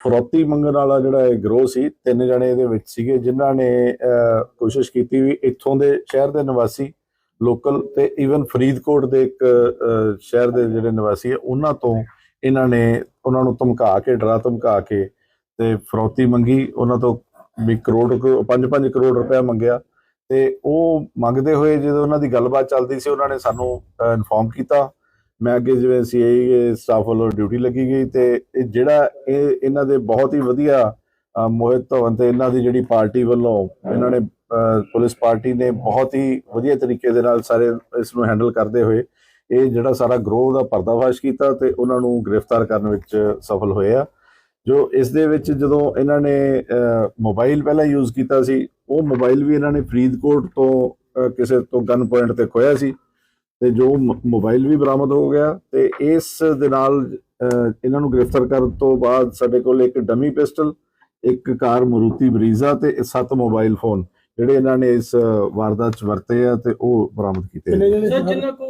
ਫਰੋਤੀ ਮੰਗਣ ਵਾਲਾ ਜਿਹੜਾ ਇਹ ਗਰੋਹ ਸੀ, ਤਿੰਨ ਜਣੇ ਇਹਦੇ ਵਿੱਚ ਸੀਗੇ, ਜਿਨ੍ਹਾਂ ਨੇ ਕੋਸ਼ਿਸ਼ ਕੀਤੀ ਵੀ ਇੱਥੋਂ ਦੇ ਸ਼ਹਿਰ ਦੇ ਨਿਵਾਸੀ ਲੋਕਲ ਤੇ ਈਵਨ ਫਰੀਦਕੋਟ ਦੇ ਇੱਕ ਸ਼ਹਿਰ ਦੇ ਜਿਹੜੇ ਨਿਵਾਸੀ ਹੈ ਉਹਨਾਂ ਤੋਂ ਇਹਨਾਂ ਨੇ, ਉਹਨਾਂ ਨੂੰ ਧਮਕਾ ਕੇ, ਡਰਾ ਧਮਕਾ ਕੇ ਤੇ ਫਰੋਤੀ ਮੰਗੀ, ਉਹਨਾਂ ਤੋਂ ਵੀ ਕਰੋੜ 5-5 ਕਰੋੜ ਰੁਪਏ ਮੰਗਿਆ ਤੇ ਉਹ ਮੰਗਦੇ ਹੋਏ ਜਦੋਂ ਉਹਨਾਂ ਦੀ ਗੱਲਬਾਤ ਚੱਲਦੀ ਸੀ, ਉਹਨਾਂ ਨੇ ਸਾਨੂੰ ਇਨਫੋਰਮ ਕੀਤਾ ਮੈਂ ਅੱਗੇ ਜਿਵੇਂ ਸੀਆਈ ਸਟਾਫ ਵੱਲੋਂ ਡਿਊਟੀ ਲੱਗੀ ਗਈ ਤੇ ਇਹ ਜਿਹੜਾ ਇਹ ਇਹਨਾਂ ਦੇ ਬਹੁਤ ਹੀ ਵਧੀਆ ਮੋਹਿਤ ਧਵਨ ਤੇ ਇਹਨਾਂ ਦੀ ਜਿਹੜੀ ਪਾਰਟੀ ਵੱਲੋਂ ਇਹਨਾਂ ਨੇ ਪੁਲਿਸ ਪਾਰਟੀ ਨੇ ਬਹੁਤ ਹੀ ਵਧੀਆ ਤਰੀਕੇ ਦੇ ਨਾਲ ਸਾਰੇ ਇਸ ਨੂੰ ਹੈਂਡਲ ਕਰਦੇ ਹੋਏ ਇਹ ਜਿਹੜਾ ਸਾਰਾ ਗਰੋਹ ਦਾ ਪਰਦਾਫਾਸ਼ ਕੀਤਾ ਤੇ ਉਹਨਾਂ ਨੂੰ ਗ੍ਰਿਫਤਾਰ ਕਰਨ ਵਿੱਚ ਸਫਲ ਹੋਏ ਆ। ਜੋ ਇਸ ਦੇ ਵਿੱਚ ਜਦੋਂ ਇਹਨਾਂ ਨੇ ਮੋਬਾਈਲ ਪਹਿਲਾਂ ਯੂਜ਼ ਕੀਤਾ ਸੀ ਉਹ ਮੋਬਾਈਲ ਵੀ ਇਹਨਾਂ ਨੇ ਫਰੀਦਕੋਟ ਤੋਂ ਕਿਸੇ ਤੋਂ ਗਨ ਪੁਆਇੰਟ ਤੇ ਖੋਇਆ ਸੀ। ਤੇ ਜੋ ਮੋਬਾਈਲ ਵੀ ਬਰਾਮਦ ਹੋ ਗਿਆ ਤੇ ਇਸ ਦੇ ਨਾਲ ਇਹਨਾਂ ਨੂੰ ਗ੍ਰਿਫਤਾਰ ਕਰਨ ਤੋਂ ਬਾਅਦ ਸਾਡੇ ਕੋਲ ਇੱਕ ਡਮੀ ਪਿਸਟਲ ਇੱਕ ਕਾਰ ਮਰੂਤੀ ਬਰੀਜ਼ਾ ਤੇ ਸੱਤ ਮੋਬਾਈਲ ਫੋਨ ਜਿਹੜੇ ਇਹਨਾਂ ਨੇ ਇਸ ਵਾਰਦਾਤ ਚ ਵਰਤੇ ਆ ਤੇ ਉਹ ਬਰਾਮਦ ਕੀਤੇ ਆ। ਸਰ ਜਿਨ੍ਹਾਂ ਕੋ